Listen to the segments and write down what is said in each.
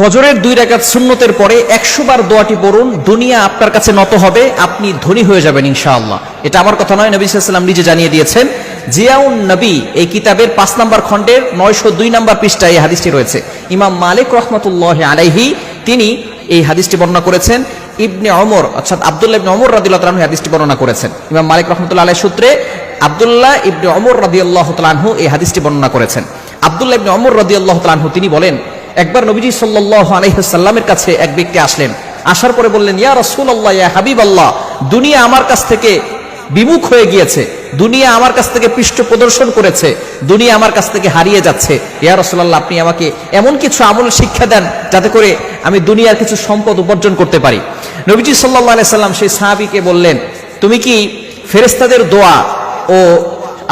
ফজরের দুই রাকাত সুন্নতের পরে একশো বার দোয়াটি পড়ুন, দুনিয়া আপনার কাছে নত হবে, আপনি ধনী হয়ে যাবেন ইনশাআল্লাহ। এটা আমার কথা নয়, নবী সাল্লাম নিজে জানিয়ে দিয়েছেন, জিয়াউন নবী, এই কিতাবের পাঁচ নম্বর খণ্ডের নয়শো দুই নম্বর পৃষ্ঠায় এই হাদিসটি রয়েছে। ইমাম মালিক রহমতুল্লাহ আলাইহি, তিনি এই হাদিসটি বর্ণনা করেছেন, ইবনে অমর অর্থাৎ আব্দুল্লাহ ইবনে অমর রাদিল্লাহ তালাহু হাদিসটি বর্ণনা করেছেন। ইমাম মালিক রহমতুল্লাহ আলাই সূত্রে আব্দুল্লাহ ইবনে অমর রাদিয়াল্লাহ তালাহু এই হাদিসটি বর্ণনা করেছেন। আব্দুল্লাহ ইবনে অমর রাদিয়াল্লাহ তালাহু তিনি বলেন একবার নবীজি সাল্লাহ আলহিহাল্লামের কাছে এক ব্যক্তি আসলেন। আসার পরে বললেন, ইয়া রসুল্লাহ ইয়া হাবিব আল্লাহ দুনিয়া আমার কাছ থেকে বিমুখ হয়ে গিয়েছে, দুনিয়া আমার কাছ থেকে পৃষ্ঠ প্রদর্শন করেছে, দুনিয়া আমার কাছ থেকে হারিয়ে যাচ্ছে। ইয়া রসুল্লাহ আপনি আমাকে এমন কিছু আমল শিক্ষা দেন যাতে করে আমি দুনিয়ার কিছু সম্পদ উপার্জন করতে পারি। নবীজি সাল্লাহ সাল্লাম সেই সাহাবিকে বললেন, তুমি কি ফেরেস্তাদের দোয়া ও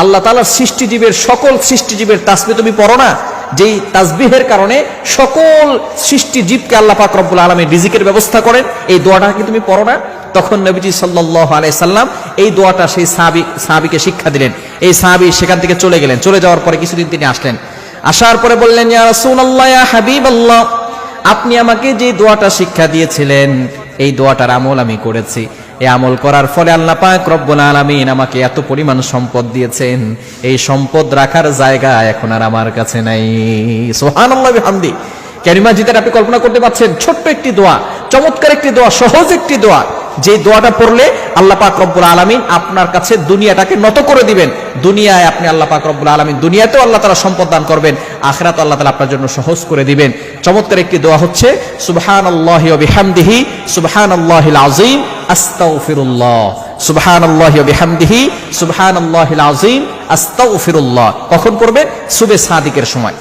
আল্লাহ তালার সৃষ্টিজীবের সকল সৃষ্টিজীবের তাসবি তুমি পড়ো না? যেই তাসবিহের কারণে সকল সৃষ্টি জীবকে আল্লাহ পাক রব্বুল আলমীর রিজিকের ব্যবস্থা করেন। এই দোয়াটা কি তুমি পড়ো না? তখন নবীজি সাল্লাহ আলাই সাল্লাম এই দোয়াটা সেই সাহাবি, সাহাবিকে শিক্ষা দিলেন। এই সাহাবি সেখান থেকে চলে গেলেন। চলে যাওয়ার পরে কিছুদিন তিনি আসলেন। আসার পরে বললেন রাসূলুল্লাহ, ইয়া আপনি আমাকে যে দোয়াটা শিক্ষা দিয়েছিলেন, এই দোয়াটার আমল আমি করেছি। এই আমল করার ফলে আল্লাহ পাক রব্বুল আলামিন আমাকে এত পরিমাণ সম্পদ দিয়েছেন। এই সম্পদ রাখার জায়গা এখন আর আমার কাছে নাই। সুবহানাল্লাহ বিহামদি। ক্যারিমা জিতের আপনি কল্পনা করতে পারছেন, ছোট্ট একটি দোয়া, চমৎকার একটি দোয়া, সহজ একটি দোয়া। যে দোয়াটা পড়লে আল্লাহ পাক রব্বুল আলামিন আপনার কাছে দুনিয়াটাকে নত করে দিবেন। দুনিয়ায় আপনি আল্লাহ পাক রব্বুল আলামিন দুনিয়াতেও আল্লাহ তাআলা সম্পদ দান করবেন আখিরাত আল্লাহ তাআলা আপনার জন্য সহজ করে দিবেন। চমৎকার একটি দোয়া হচ্ছে, সুবহানাল্লাহি ওয়া বিহামদিহি, সুবহানাল্লাহিল আযীম। আস্তাগফিরুল্লাহ। সুবহানাল্লাহি ওয়া বিহামদিহি আযীম, আস্তাগফিরুল্লাহ। কখন পড়বে? সুবে সাদিকের সময়।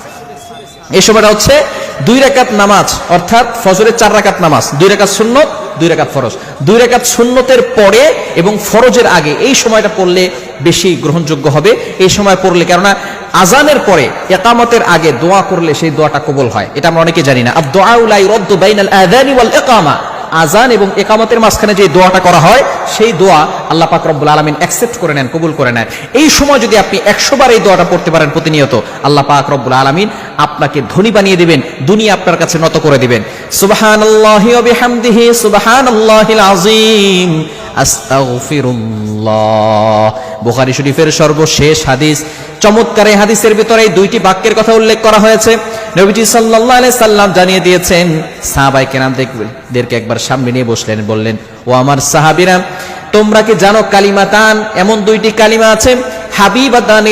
এই সময়টা হচ্ছে দুই রাকাত নামাজ, অর্থাৎ ফজরের চার রাকাত নামাজ। দুই রাকাত সুন্নত, দুই রাকাত ফরজ। দুই রাকাত সুন্নতের পরে এবং ফরজের আগে এই সময়টা পড়লে বেশি গ্রহণযোগ্য হবে। এই সময় পড়লে কেননা আজানের পরে, একামতের আগে দোয়া করলে সেই দোয়াটা কবল হয়। এটা আমরা অনেকে জানি না। আর দোয়া উলাই রদ্দ বাইনাল আযানি ওয়াল ইকামা। আজান এবং একামতের মাঝখানে যে দোয়াটা করা হয়, সেই দোয়া আল্লাহ পাক রব্বুল আলমিন অ্যাকসেপ্ট করে নেন, কবুল করে নেন। এই সময় যদি আপনি একশো বার এই দোয়াটা পড়তে পারেন প্রতিনিয়ত, আল্লাহ পাক রব্বুল আলমিন আপনাকে ধনী বানিয়ে দিবেন, দুনিয়া আপনার কাছে নত করে দিবেন। সুবাহান সুবাহান আজিম আস্তাগফিরুল্লাহ। বুখারী শরীফের সর্বশেষ হাদিস। চমৎকার এই হাদিসের ভিতরে এই দুইটি বাক্যের কথা উল্লেখ করা হয়েছে। নবীজি আলাইহি সাল্লাম জানিয়ে দিয়েছেন সাহাবাই কেরাম দেখদেরকে একবার সামনে নিয়ে বসলেন, বললেন, ও আমার সাহাবীরা, তোমরা কি জানো কালিমাতান? এমন দুইটি কালিমা আছে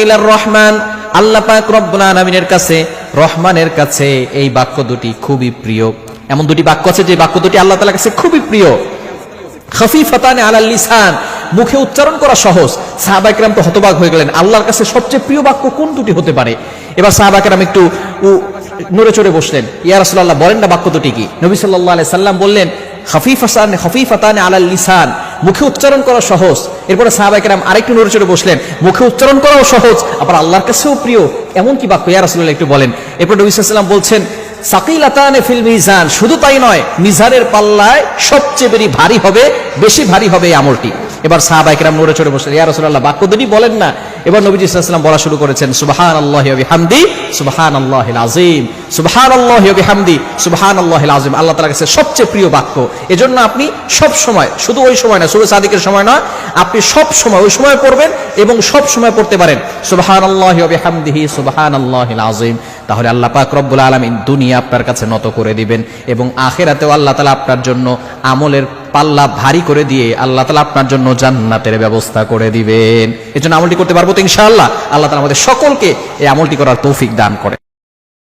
ইলার রহমান, আল্লাহ পাক রব্বুল আলামিনের কাছে, রহমানের কাছে এই বাক্য দুটি খুবই প্রিয়। এমন দুটি বাক্য আছে যে বাক্য দুটি আল্লাহ তাআলার কাছে খুবই প্রিয়। খফিফাতানে আলাল লিসান মুখে উচ্চারণ করা সহজ। সাহাবাইকরাম তো হতবাক হয়ে গেলেন। আল্লাহর কাছে সবচেয়ে প্রিয় বাক্য কোন দুটি হতে পারে? এবার সাহাবাইকরাম একটু নড়ে চড়ে বসলেন। ইয়া রাসূলুল্লাহ, বলেন না বাক্য দুটি কি? নবী সাল্লাল্লাহু আলাইহি সাল্লাম বললেন, খফিফাসান, খফিফাতানে আলাল লিসান। মুখে উচ্চারণ করা সহজ। এরপরে সাহাবাইকরাম আরেকটু নড়ে চড়ে বসলেন। মুখে উচ্চারণ করাও সহজ, আবার আল্লাহর কাছেও প্রিয়। এমন কি বাক্য, ইয়া রাসূলুল্লাহ, একটু বলেন। এরপর নবী সাল্লাম বলছেন, সাকিলাতানে ফিল মিজান। শুধু তাই নয়, মিজানের পাল্লায় সবচেয়ে বেশি ভারী হবে, বেশি ভারী হবে এই আমলটি। এবার সাহাবাইকরাম নড়ে চড়ে বসলেন, ইয়া রাসূলুল্লাহ বাক্য দুটি বলেন না। এবার নবীজি সাল্লাল্লাহু বলা শুরু করেছেন, সুবহানাল্লাহি ওয়া বিহামদি, সুবহানাল্লাহিল আযীম, সুবহানাল্লাহি ওয়া বিহামদি, সুবহানাল্লাহিল আযীম। আল্লাহ তাআলার কাছে সবচেয়ে প্রিয় বাক্য। এজন্য আপনি সব সময়, শুধু ওই সময় না শুধু সাদিকের সময় না আপনি সব সময় ওই সময় পড়বেন এবং সব সময় পড়তে পারেন। সুবহানাল্লাহি ওয়া বিহামদিহি, সুবহানাল্লাহিল আযীম। তাহলে আল্লাহ পাক রব্বুল আলামিন দুনিয়া আপনার কাছে নত করে দিবেন এবং আখেরাতেও আল্লাহ তাআলা আপনার জন্য আমলের পাল্লা ভারী করে দিয়ে আল্লাহ তালা আপনার জন্য জান্নাতের ব্যবস্থা করে দিবেন। এই জন্য আমলটি করতে পারব তো ইনশাআল্লাহ। আল্লাহ তালা আমাদের সকলকে এই আমলটি করার তৌফিক দান করে